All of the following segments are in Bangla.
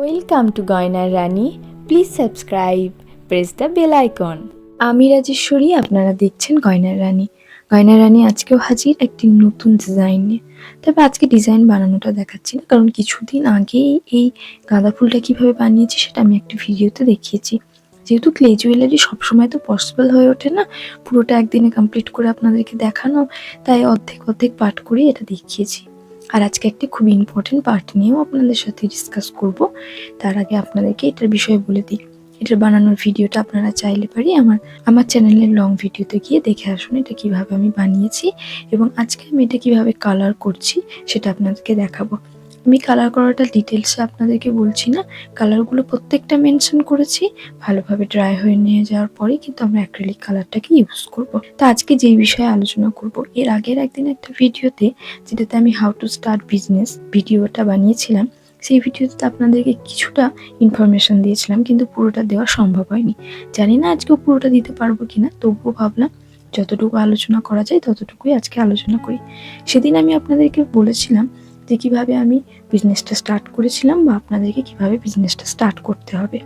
ওয়েলকাম টু গয়নার রানী please subscribe press the bell icon আমি রাজেশ্বরী, আপনারা দেখছেন গয়নার রানী। গয়নার রানী আজকেও হাজির একটি নতুন ডিজাইন নিয়ে। তবে আজকে ডিজাইন বানানোটা দেখাচ্ছি না, কারণ কিছুদিন আগেই এই গাঁদা ফুলটা কীভাবে বানিয়েছি সেটা আমি একটি ভিডিওতে দেখিয়েছি। যেহেতু ক্লে জুয়েলারি সবসময় তো পসিবল হয়ে ওঠে না, পুরোটা একদিনে কমপ্লিট করে আপনাদেরকে দেখানো, তাই অর্ধেক অর্ধেক পাঠ করে এটা দেখিয়েছি। আর আজকে একটি খুব ইম্পর্টেন্ট পার্ট নিয়েও আপনাদের সাথে ডিসকাস করব। তার আগে আপনাদেরকে এটার বিষয়ে বলে দিই। এটার বানানোর ভিডিওটা আপনারা চাইলে পারি আমার আমার চ্যানেলের লং ভিডিওতে গিয়ে দেখে আসুন এটা কীভাবে আমি বানিয়েছি এবং আজকে আমি এটা কীভাবে কালার করছি সেটা আপনাদেরকে দেখাবো। আমি কালার করাটা ডিটেলসে আপনাদেরকে বলছি না। কালারগুলো প্রত্যেকটা মেনশন করেছি। ভালোভাবে ড্রাই হয়ে নিয়ে যাওয়ার পরে কিন্তু আমরা অ্যাক্রিলিক কালারটাকে ইউজ করব। তো আজকে যেই বিষয়ে আলোচনা করব, এর আগের একদিন একটা ভিডিওতে যেটাতে আমি হাউ টু স্টার্ট বিজনেস ভিডিওটা বানিয়েছিলাম, সেই ভিডিওতে আপনাদেরকে কিছুটা ইনফরমেশন দিয়েছিলাম, কিন্তু পুরোটা দেওয়া সম্ভব হয়নি। জানি না আজকেও পুরোটা দিতে পারব কিনা, তবুও ভাবলাম যতটুকু আলোচনা করা যায় ততটুকুই আজকে আলোচনা করি। সেদিন আমি আপনাদেরকে বলেছিলাম যে কীভাবে আমি বিজনেসটা স্টার্ট করেছিলাম বা আপনাদেরকে কীভাবে বিজনেসটা স্টার্ট করতে হবে।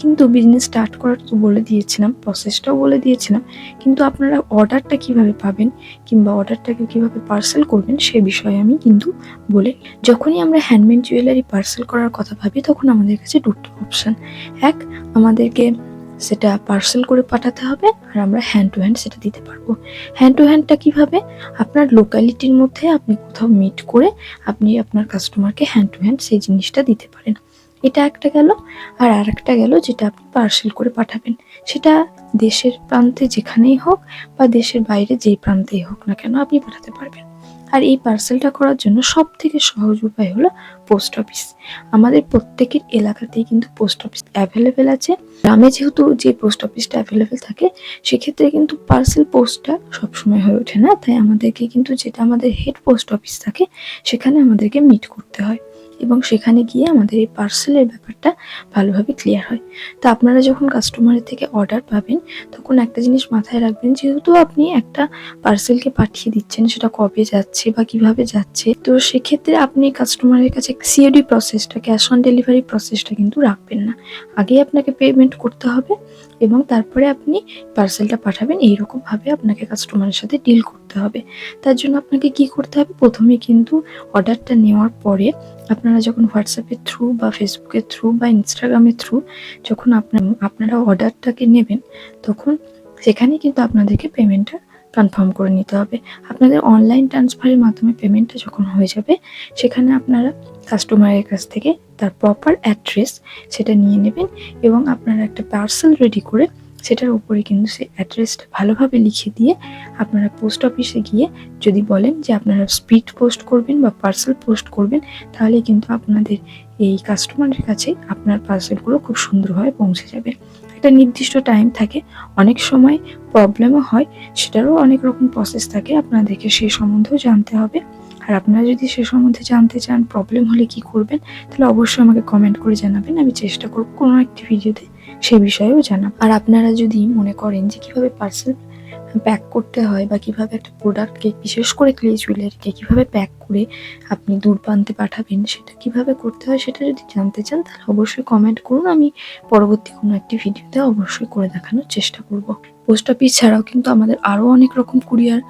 কিন্তু বিজনেস স্টার্ট করার তো বলে দিয়েছিলাম প্রসেসটাও বলে দিয়েছিলাম। কিন্তু আপনারা অর্ডারটা কীভাবে পাবেন কিংবা অর্ডারটাকে কীভাবে পার্সেল করবেন সে বিষয়ে আমি কিন্তু বলে, যখনই আমরা হ্যান্ডমেড জুয়েলারি পার্সেল করার কথা ভাবি তখন আমাদের কাছে দুটো অপশান এক, আমাদেরকে সেটা পার্সেল করে পাঠাতে হবে আর আমরা হ্যান্ড টু হ্যান্ড সেটা দিতে পারব। হ্যান্ড টু হ্যান্ডটা কীভাবে? আপনার লোকালিটির মধ্যে আপনি কোথাও মিট করে আপনি আপনার কাস্টমারকে হ্যান্ড টু হ্যান্ড সেই জিনিসটা দিতে পারেন। এটা একটা গেল আর আরেকটা গেল যেটা আপনি পার্সেল করে পাঠাবেন। সেটা দেশের প্রান্তে যেখানেই হোক বা দেশের বাইরে যেই প্রান্তেই হোক না কেন আপনি পাঠাতে পারবেন। আর এই পার্সেলটা করার জন্য সব থেকে সহজ উপায় হলো পোস্ট অফিস আমাদের প্রত্যেকের এলাকাতেই কিন্তু পোস্ট অফিস অ্যাভেলেবেল আছে। গ্রামে যেহেতু যে পোস্ট অফিসটা অ্যাভেলেবেল থাকে, সেক্ষেত্রে কিন্তু পার্সেল পোস্টটা সবসময় হয়ে ওঠে না। তাই আমাদেরকে কিন্তু যেটা আমাদের হেড পোস্ট অফিস থাকে, সেখানে আমাদেরকে মিট করতে হয়। এবং সেখানে গিয়ে আমাদের এই পার্সেলের ব্যাপারটা ভালোভাবে ক্লিয়ার হয়। তো আপনারা যখন কাস্টমারের থেকে অর্ডার পাবেন, তখন একটা জিনিস মাথায় রাখবেন, যেহেতু আপনি একটা পার্সেলকে পাঠিয়ে দিচ্ছেন, সেটা কবে যাচ্ছে বা কীভাবে যাচ্ছে, তো সেক্ষেত্রে আপনি কাস্টমারের কাছে সিওডি প্রসেসটা ক্যাশ অন ডেলিভারি প্রসেসটা কিন্তু রাখবেন না। আগেই আপনাকে পেমেন্ট করতে হবে এবং তারপরে আপনি পার্সেলটা পাঠাবেন, এইরকমভাবে আপনাকে কাস্টমারের সাথে ডিল করতে হবে। তার জন্য আপনাকে কি করতে হবে? প্রথমে কিন্তু অর্ডারটা নেওয়ার পরে আপনারা যখন হোয়াটসঅ্যাপের থ্রু বা ফেসবুকের থ্রু বা ইনস্টাগ্রামের থ্রু যখন আপনার, আপনারা অর্ডারটাকে নেবেন, তখন সেখানে কিন্তু আপনাদেরকে পেমেন্টটা কনফার্ম করে নিতে হবে। আপনাদের অনলাইন ট্রান্সফারের মাধ্যমে পেমেন্টটা যখন হয়ে যাবে, সেখানে আপনারা কাস্টমারের কাছ থেকে তার প্রপার অ্যাড্রেস সেটা নিয়ে নেবেন এবং আপনারা একটা পার্সেল রেডি করে সেটার উপরে কিন্তু সেই অ্যাড্রেসটা ভালোভাবে লিখে দিয়ে আপনারা পোস্ট অফিসে গিয়ে যদি বলেন যে আপনারা স্পিড পোস্ট করবেন বা পার্সেল পোস্ট করবেন, তাহলে কিন্তু আপনাদের এই কাস্টমারের কাছে আপনার পার্সেলগুলো খুব সুন্দরভাবে পৌঁছে যাবে। একটা নির্দিষ্ট টাইম থাকে, অনেক সময় প্রবলেমও হয়, সেটারও অনেক রকম প্রসেস থাকে, আপনাদেরকে সেই সম্বন্ধেও জানতে হবে। আর আপনারা যদি সে সম্বন্ধে জানতে চান প্রবলেম হলে কি করবেন, তাহলে অবশ্যই আমাকে কমেন্ট করে জানাবেন, আমি চেষ্টা করব কোনো একটি ভিডিওতে সেই বিষয়েও জানাব। আর আপনারা যদি মনে করেন যে কীভাবে পার্সেল প্যাক করতে হয় বা কীভাবে একটা প্রোডাক্টকে বিশেষ করে ক্লে জুয়েলারিকে কীভাবে প্যাক করে আপনি দূর প্রান্তে পাঠাবেন, সেটা কীভাবে করতে হয় সেটা যদি জানতে চান, তাহলে অবশ্যই কমেন্ট করুন। আমি পরবর্তী কোনো একটি ভিডিওতে অবশ্যই করে দেখানোর চেষ্টা করব। পোস্ট অফিস ছাড়াও কিন্তু আমাদের আরও অনেক রকম কুরিয়ার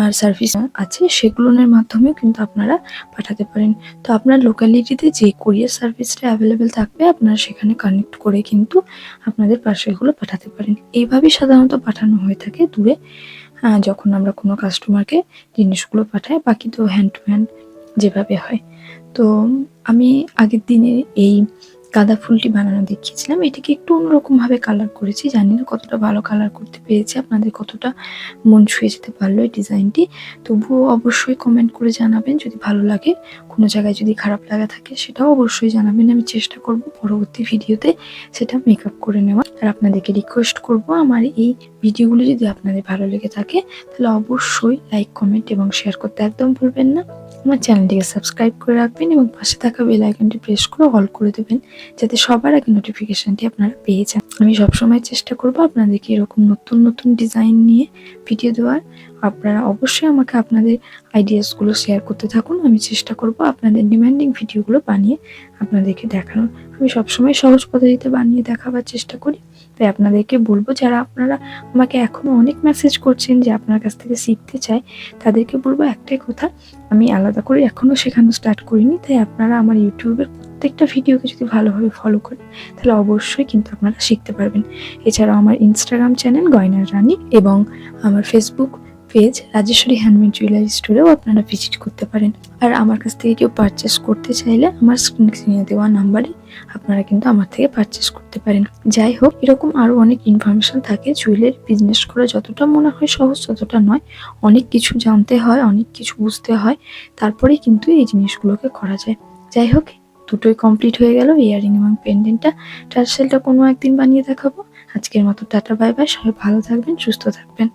আর সার্ভিস আছে সেগুলোর মাধ্যমেও কিন্তু আপনারা পাঠাতে পারেন। তো আপনার লোকালিটিতে যে কুরিয়ার সার্ভিসটা অ্যাভেলেবেল থাকবে, আপনারা সেখানে কানেক্ট করে কিন্তু আপনাদের পার্সেলগুলো পাঠাতে পারেন। এইভাবেই সাধারণত পাঠানো হয়ে থাকে দূরে। যখন আমরা কোনো কাস্টমারকে জিনিসগুলো পাঠাই, বাকি তো হ্যান্ড টু হ্যান্ড যেভাবে হয়। তো আমি আগের দিনে এই গাঁদা ফুলটি বানানো দেখিয়েছিলাম। এটাকে একটু অন্যরকমভাবে কালার করেছি। জানি না কতটা ভালো কালার করতে পেরেছি। আপনাদের কতটা মন ছুঁয়ে যেতে পারল এই ডিজাইনটি। তবুও অবশ্যই কমেন্ট করে জানাবেন। যদি ভালো লাগে, কোনো জায়গায় যদি খারাপ লাগা থাকে, সেটাও অবশ্যই জানাবেন। আমি চেষ্টা করব পরবর্তী ভিডিওতে সেটা মেকআপ করে নেওয়া আর আপনাদেরকে রিকোয়েস্ট করব আমার এই ভিডিওগুলো যদি আপনাদের ভালো লেগে থাকে, তাহলে অবশ্যই লাইক কমেন্ট এবং শেয়ার করতে একদম ভুলবেন না। আমার চ্যানেলটিকে সাবস্ক্রাইব করে রাখবেন এবং পাশে থাকা বেল আইকনটি প্রেস করে অল করে দেবেন, যাতে সবার আগে নোটিফিকেশনটি আপনারা পেয়ে যান। আমি সবসময় চেষ্টা করব আপনাদেরকে এরকম নতুন নতুন ডিজাইন নিয়ে ভিডিও দেওয়ার। আপনারা অবশ্যই আমাকে আপনাদের আইডিয়াসগুলো শেয়ার করতে থাকুন। আমি চেষ্টা করব আপনাদের ডিমান্ডিং ভিডিওগুলো বানিয়ে আপনাদেরকে দেখানোর। আমি সবসময় সহজ পদ্ধতিতে বানিয়ে দেখাবার চেষ্টা করি। তাই আপনাদেরকে বলব, যারা আপনারা আমাকে এখনও অনেক মেসেজ করছেন যে আপনার কাছ থেকে শিখতে চায়, তাদেরকে বলব একটাই কথা, আমি আলাদা করে এখনও শেখানো স্টার্ট করিনি, তাই আপনারা আমার ইউটিউবের প্রত্যেকটা ভিডিওকে যদি ভালোভাবে ফলো করেন, তাহলে অবশ্যই কিন্তু আপনারা শিখতে পারবেন। এছাড়াও আমার ইনস্টাগ্রাম চ্যানেল গয়নার রানী এবং আমার Facebook page Rajeshwari handmade jewellery স্টোরেও আপনারা ভিজিট করতে পারেন। আর আমার কাছ থেকে কেউ পারচেস করতে চাইলে আমার স্ক্রিন দেওয়া নাম্বারে আপনারা কিন্তু আমার থেকে পারচেস করতে পারেন। যাই হোক, এরকম আরও অনেক ইনফরমেশন থাকে। জুয়েলারি বিজনেস করা যতটা মনে হয় সহজ, ততটা নয়। অনেক কিছু জানতে হয়, অনেক কিছু বুঝতে হয়। তারপরেই কিন্তু এই জিনিসগুলোকে করা যায়। যাই হোক, দুটোই কমপ্লিট হয়ে গেল। ইয়ারিং এবং পেন্ডেন্টটা টার্সেলটা কোনো একদিন বানিয়ে দেখাবো। আজকের মতো টাটা বাই বাই সবাই ভালো থাকবেন, সুস্থ থাকবেন।